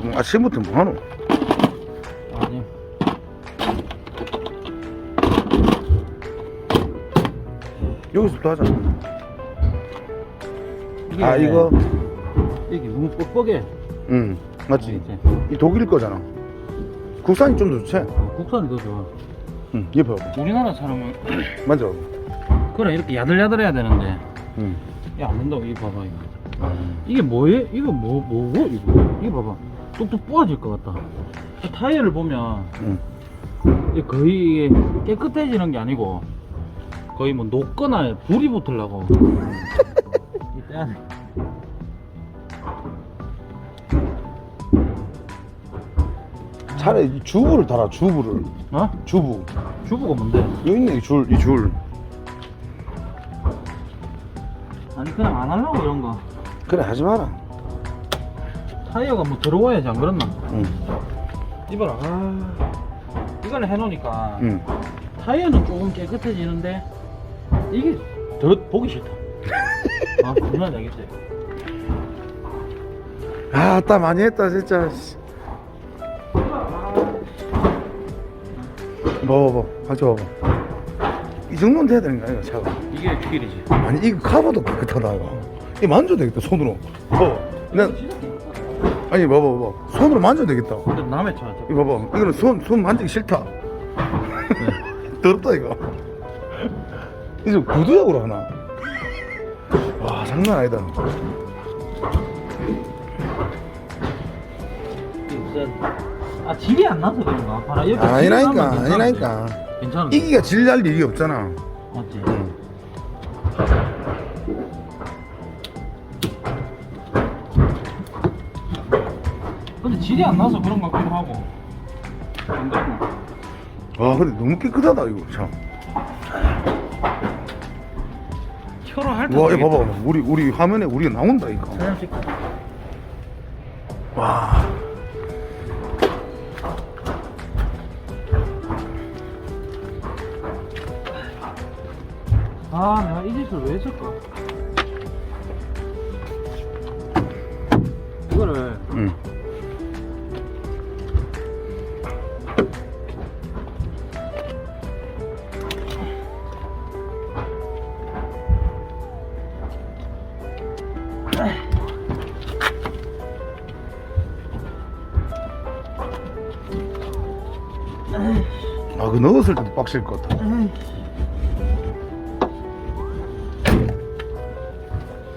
또뭐 아침부터 뭐하노? 아니 여기서부터 하자. 이게 아 이거? 이게 너무 뻑뻑해 응 맞지. 이제. 이 독일 거잖아. 국산이 좀 더 좋지? 어, 국산이 더 좋아. 응 봐봐. 우리나라 사람은 맞아 그래 이렇게 야들야들해야 되는데. 응. 야안 된다고 이거 봐봐 이거. 이게 뭐예? 이거 뭐 뭐고? 이거? 이거 봐봐 뚝뚝 부어질 것 같다. 타이어를 보면 응. 거의 깨끗해지는 게 아니고 거의 뭐 녹거나 불이 붙으려고. 일단 차라리 이 주부를 달아 주부를. 어? 주부. 주부가 뭔데? 여기 있네 이줄이줄. 아니 그냥 안 하려고 이런 거. 그래 하지 마라 타이어가 뭐 들어와야지 안 그렇나? 응. 이봐라. 아 이걸 해놓으니까 응. 타이어는 조금 깨끗해지는데 이게 더 보기 싫다. 아 존나 되겠지 아따 많이 했다 진짜. 씨. 먹어봐 먹어봐. 이 정도는 돼야 되는 거 아니야 차가? 이게 길이지. 아니 이거 카바도 깨끗하다 이거. 이거 만져도 되겠다 손으로. 봐봐 난 아니 봐봐 봐봐. 손으로 만져도 되겠다. 근데 남의 차 이거 봐봐. 이거는 손, 손 만지기 싫다. 더럽다 이거. 이제 구두약으로 하나? 와 장난 아니다. 아 질이 안 나서 그런가? 봐라. 아니라니까 괜찮은데. 아니라니까. 괜찮은데. 이기가 질날 일이 없잖아. 맞지? 질이 안 나서 그런 것 같기도 하고? 와 근데 너무 깨끗하다 이거 참 혀로 핥아 와, 이거 봐봐. 우리, 우리 화면에 우리가 나온다, 이거. 사진 찍고 와. 아 내가 이 짓을 왜 했을까? 이거를 응. 아, 그 넣었을 때도 빡실 것 같아.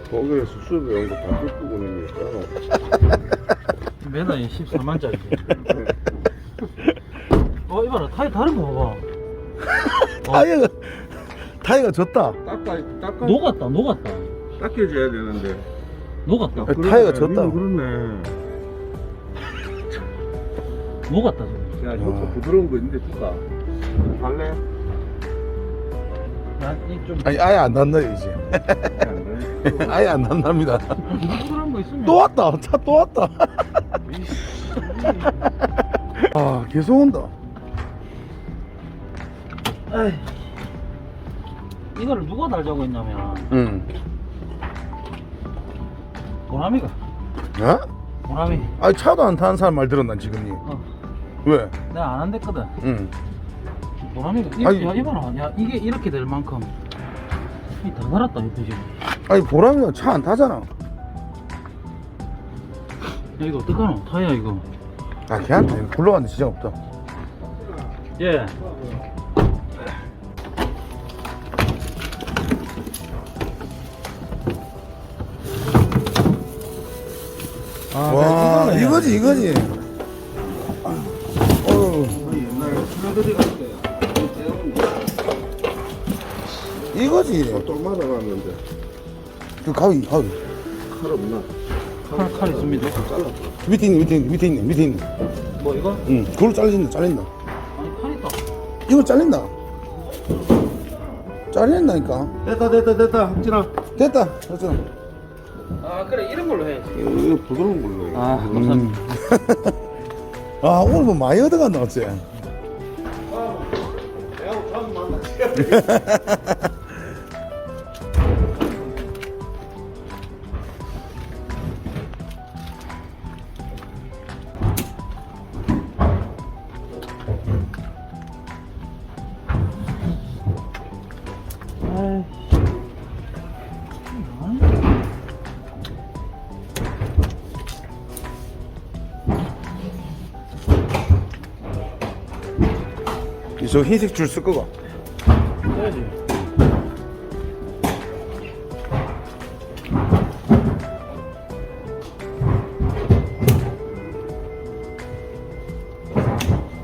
거기에 수습 이런 거다 뜯고 그러니까. 매달 14만짜리. 어 이봐라 타이 다른 거 봐봐. 타이어가, 타이어가 졌다. 닦아 닦아. 녹았다 녹았다. 닦여줘야 되는데. 녹았다. 야, 타이어가 졌다. 니는 그렇네. 녹았다 지금 야 효과 부드러운 거 있는데 줄까 갈래? 난이좀 아니, 아예 안 난다요, 이제. 아예 안 난답니다. 부드러운 거 있으면 또 왔다. 차 또 왔다. 아, 계속 온다. 에이. 이거를 누가 달자고 했냐면 응. 보람이가 어? 보람이 아니, 차도 안 타는 사람 말 들었나, 지금이. 어, 왜? 내가 안 한댔거든 응. 보람이가 이, 아니. 야 이봐라 야 이게 이렇게 될 만큼 이다 달았다 이거 지금 아니, 보람이가 차 안 타잖아. 야 이거 어떡하노 타이어 이거 아, 걔한테 굴러가는데 지장 없다. 예 아, 와, 이거지, 이거지. 이거지. 때똥 맞아봤는데 그 가위, 가위. 칼 없나? 칼, 칼 있습니다 잘라 밑에 있네, 밑에 있네, 밑에 있네, 밑에 있네. 뭐 이거? 응, 그걸 잘린다, 잘린다. 아니 칼 있다 이거 잘린다. 잘린다니까. 됐다 됐다 됐다 학진아 됐다, 됐어. 아 그래 이런 걸로 해야지 이거 부드러운 걸로 해. 아 감사합니다 아, 오늘 뭐 많이 얻어간다, 어째. 저 흰색 줄 쓸거 봐. 써야지.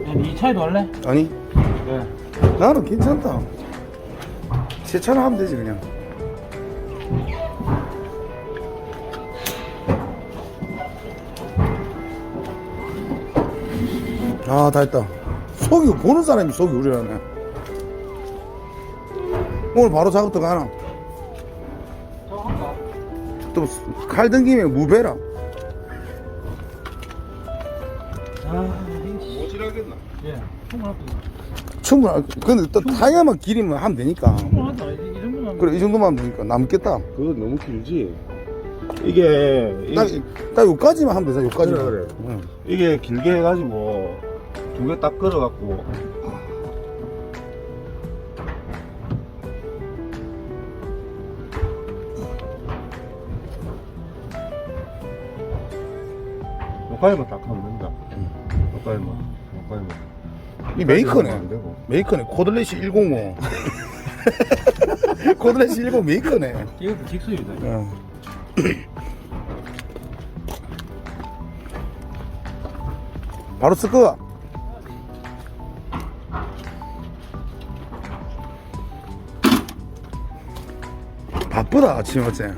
야, 이 차이도 할래? 아니, 왜? 나는 괜찮다. 세차를 하면 되지, 그냥. 아, 다 했다. 속이, 보는 사람이 속이 우리라네. 오늘 바로 작업 들어가나? 저거 할까? 또, 칼 든김에 무배라. 아, 이씨. 모질하겠나? 예, 충분할 거. 충분하, 근데 또 타이어만 길이면 하면 되니까. 충분하다. 이, 이 정도면. 그래, 이 정도만 하면 되니까. 남겠다. 그거 너무 길지? 이게 이- 딱, 딱 여기까지만 하면 되잖아, 여기까지만. 그래, 그래. 응. 이게 길게 해가지고 두 개 딱 걸어갖고 여기까지만 딱 하면 된다 여기까지만 여기까지만 이 메이커네. 안 되고. 메이커네. 코들레시 105. 코들레시 105 메이커네. 이것도 직수이다. 어. 바로 쓸 거야. 바쁘다 아침 어째.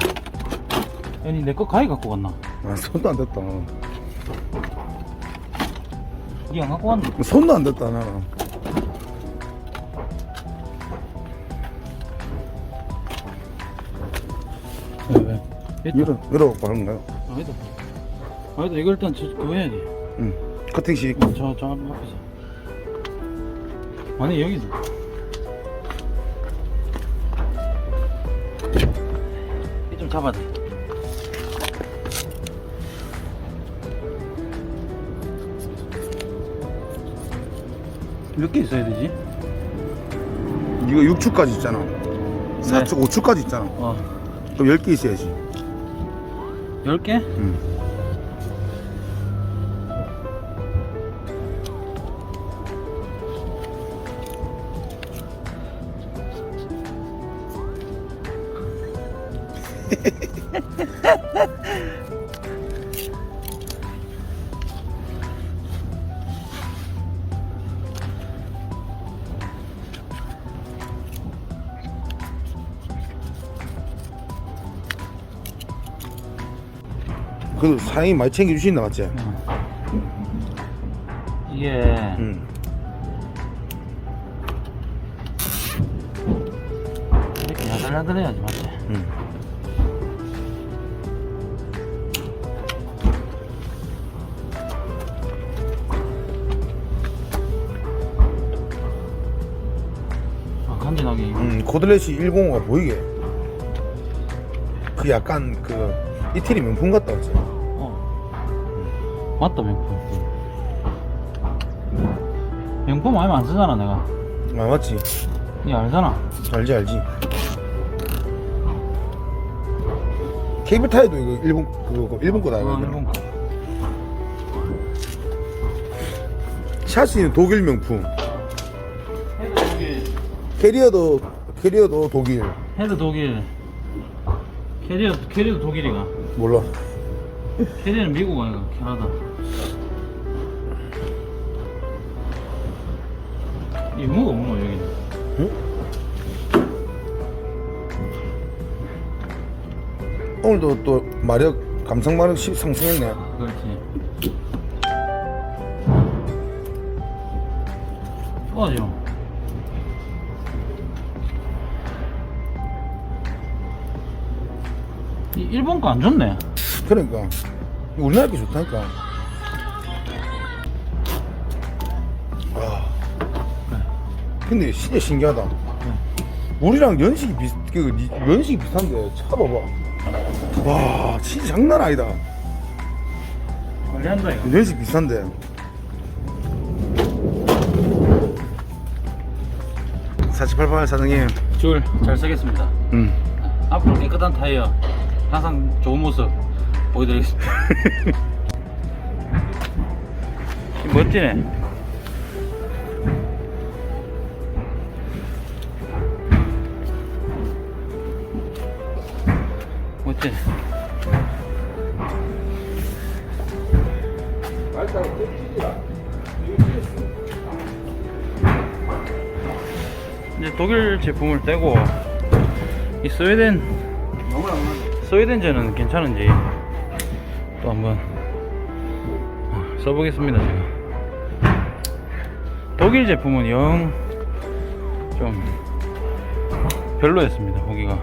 아니, 내 거 가위 갖고 갔나? 아, 손도 안 댔다. 갖고 왔나? 손도 안 댔다 나는. 왜, 왜? 됐다. 이러 이러 바른 거요. 아니다. 아니다, 이거 일단 저, 그거 해야지. 응. 커팅식. 저, 저 앞에서. 아니, 여기서. 이좀 잡아야 돼. 몇 개 있어야 되지? 이거 6축까지 있잖아. 4축, 5축까지 있잖아. 어, 그럼 10개 있어야지. 10개? 응. 그래도 사장님 많이 챙겨주신다, 맞지? 이게, 응. 이렇게 야들야들해야지, 맞지? 응. 아, 간지나게. 음, 코들렛이 105가 보이게. 그 약간 그 이태리 명품 같다, 맞지? 어. 맞다, 명품. 명품 아니면 안 쓰잖아, 내가. 아, 맞지? 니 알잖아. 알지, 알지. 케이블 타이도 이거 일본, 그거, 그거 일본 거다, 이거. 어, 일본 거. 샤시는 독일 명품. 캐리어도, 캐리어도 독일. 헤드 독일. 캐리어, 캐리어 독일이가. 몰라. 캐리어는 미국 아이가, 캐나다. 이모가 없노, 여기는. 오늘도 또 마력, 감성 마력 10 상승했네. 그렇지. 좋아죠. 일본 거 안 좋네. 그러니까. 우리나라 게 좋다니까. 아. 근데 진짜 신기하다. 우리랑 연식이 비슷, 그, 니- 연식이 비슷한데, 찾아봐봐. 와, 진짜 장난 아니다. 관리한다 이거. 연식 비슷한데. 4888 사장님. 줄 잘 쓰겠습니다. 음. 앞으로 깨끗한 타이어 항상 좋은 모습 보여드리겠습니다. 멋지네. 멋지네. 이제 독일 제품을 떼고 이 스웨덴 스웨덴제는 괜찮은지 또 한번 써보겠습니다 제가. 독일 제품은 영 좀 별로였습니다 거기가.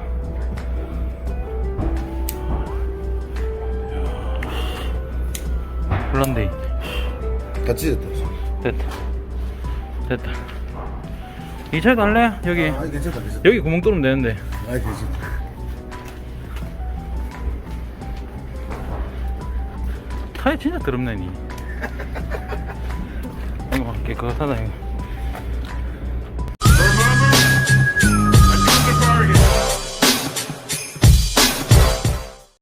홀란데 다 찢었다. 됐다. 됐다. 이 차에 달래? 여기. 아, 괜찮다, 괜찮다. 여기 구멍 뚫으면 되는데. 아, 괜찮다. 타이 진짜 더럽네 니. 이거 봐 깨끗하다 이거